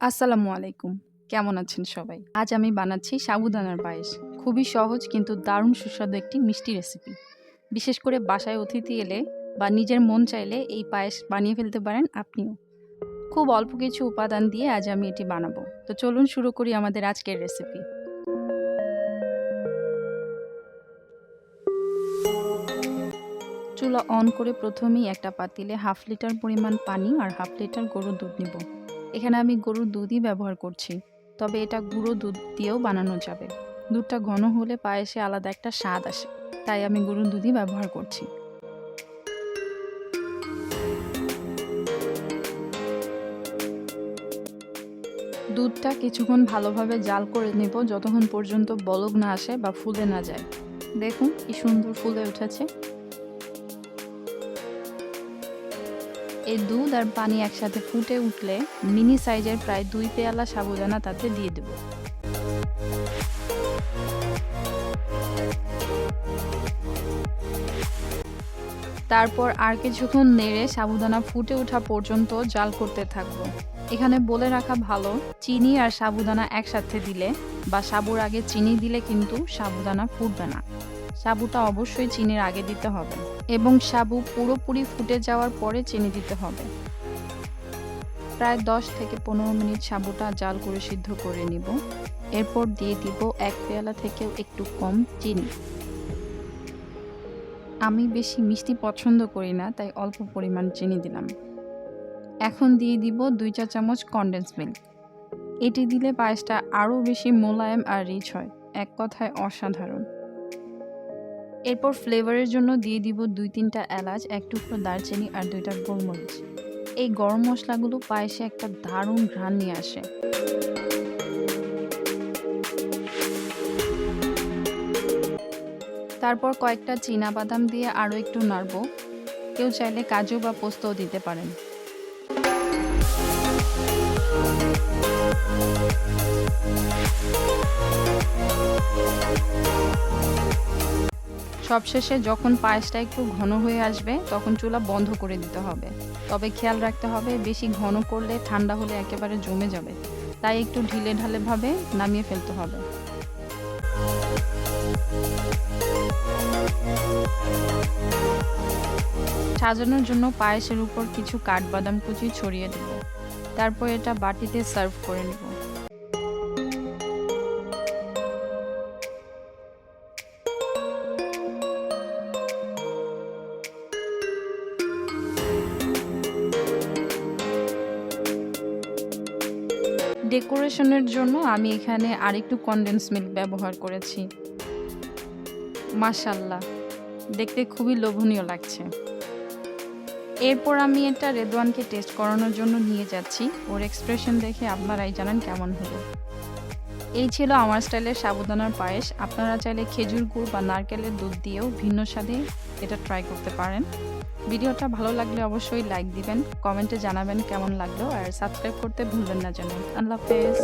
আসসালামু আলাইকুম। কেমন আছেন সবাই? আজ আমি বানাচ্ছি সাবুদানার পায়েস। খুবই সহজ কিন্তু দারুণ সুস্বাদু একটি মিষ্টি রেসিপি। বিশেষ করে বাসায় অতিথি এলে বা নিজের মন চাইলে এই পায়েস বানিয়ে ফেলতে পারেন আপনিও। খুব অল্প কিছু উপাদান দিয়ে আজ আমি এটি বানাবো। তো চলুন শুরু করি আমাদের আজকের রেসিপি। চুলা অন করে প্রথমেই একটা পাতিলে হাফ লিটার পরিমাণ পানি আর হাফ লিটার গরুর দুধ নিব। এখানে আমি গরুর দুধই ব্যবহার করছি, তবে এটা গুঁড়ো দুধ দিয়েও বানানো যাবে। দুধটা ঘন হলে পায়েসে আলাদা একটা স্বাদ আসে, তাই আমি গরুর দুধই ব্যবহার করছি। দুধটা কিছুক্ষণ ভালোভাবে জাল করে নেব যতক্ষণ পর্যন্ত বলক না আসে বা ফুলে না যায়। দেখুন কি সুন্দর ফুলে উঠেছে। এই দুধ আর পানি একসাথে ফুটে উঠলে মিনি সাইজের প্রায় দুই পেয়ালা সাবুদানা তাতে দিয়ে দেব। তারপর আর কিছুক্ষণ নেড়ে সাবুদানা ফুটে ওঠা পর্যন্ত জাল করতে থাকব। এখানে বলে রাখা ভালো, চিনি আর সাবুদানা একসাথে দিলে বা সাবুর আগে চিনি দিলে কিন্তু সাবুদানা ফুটবে না। সাবুটা অবশ্যই চিনির আগে দিতে হবে এবং সাবু পুরোপুরি ফুটে যাওয়ার পরে চিনি দিতে হবে। প্রায় দশ থেকে পনেরো মিনিট সাবুটা জাল করে সিদ্ধ করে নিব। এরপর দিয়ে দিব এক পেয়ালা থেকেও একটু কম চিনি। আমি বেশি মিষ্টি পছন্দ করি না, তাই অল্প পরিমাণ চিনি দিলাম। এখন দিয়ে দিব দুই চা চামচ কনডেন্স মিল্ক এটি দিলে পায়েসটা আরও বেশি মোলায়েম আর রিচ হয়, এক কথায় অসাধারণ। এরপর ফ্লেভারের জন্য দিয়ে দিব দুই তিনটা এলাচ, এক টুকরো দারচিনি আর দুইটা গোলমরিচ। এই গরম মশলাগুলো পায়েসে একটা দারুণ ঘ্রাণ নিয়ে আসে। তারপর কয়েকটা চীনা বাদাম দিয়ে আরও একটু নাড়ব। কেউ চাইলে কাজু বা পোস্তও দিতে পারেন। সবশেষে যখন পায়েসটা একটু ঘন হয়ে আসবে, তখন চুলা বন্ধ করে দিতে হবে। তবে খেয়াল রাখতে হবে, বেশি ঘন করলে ঠান্ডা হলে একেবারে জমে যাবে। তাই একটু ঢিলে ঢালে ভাবে নামিয়ে ফেলতে হবে। সাজানোর জন্য পায়েসের উপর কিছু কাঠবাদাম কুচি ছড়িয়ে দেব। তারপর এটা বাটিতে সার্ভ করে নেব। ডেকোরেশনের জন্য আমি এখানে আরেকটু কনডেন্স মিল্ক ব্যবহার করেছি। মাশাল্লাহ, দেখতে খুবই লোভনীয় লাগছে। এরপর আমি এটা রেদওয়ানকে টেস্ট করানোর জন্য নিয়ে যাচ্ছি। ওর এক্সপ্রেশন দেখে আপনারাই জানান কেমন হলো। এই ছিল আমার স্টাইলের সাবুদানার পায়েস। আপনারা চাইলে খেজুর গুড় বা নারকেলের দুধ দিয়েও ভিন্ন স্বাদে এটা ট্রাই করতে পারেন। ভিডিওটা ভালো লাগলে অবশ্যই লাইক দিবেন কমেন্টে জানাবেন কেমন লাগল, আর সাবস্ক্রাইব করতে ভুলবেন না যেন আল্লাহ হাফেজ।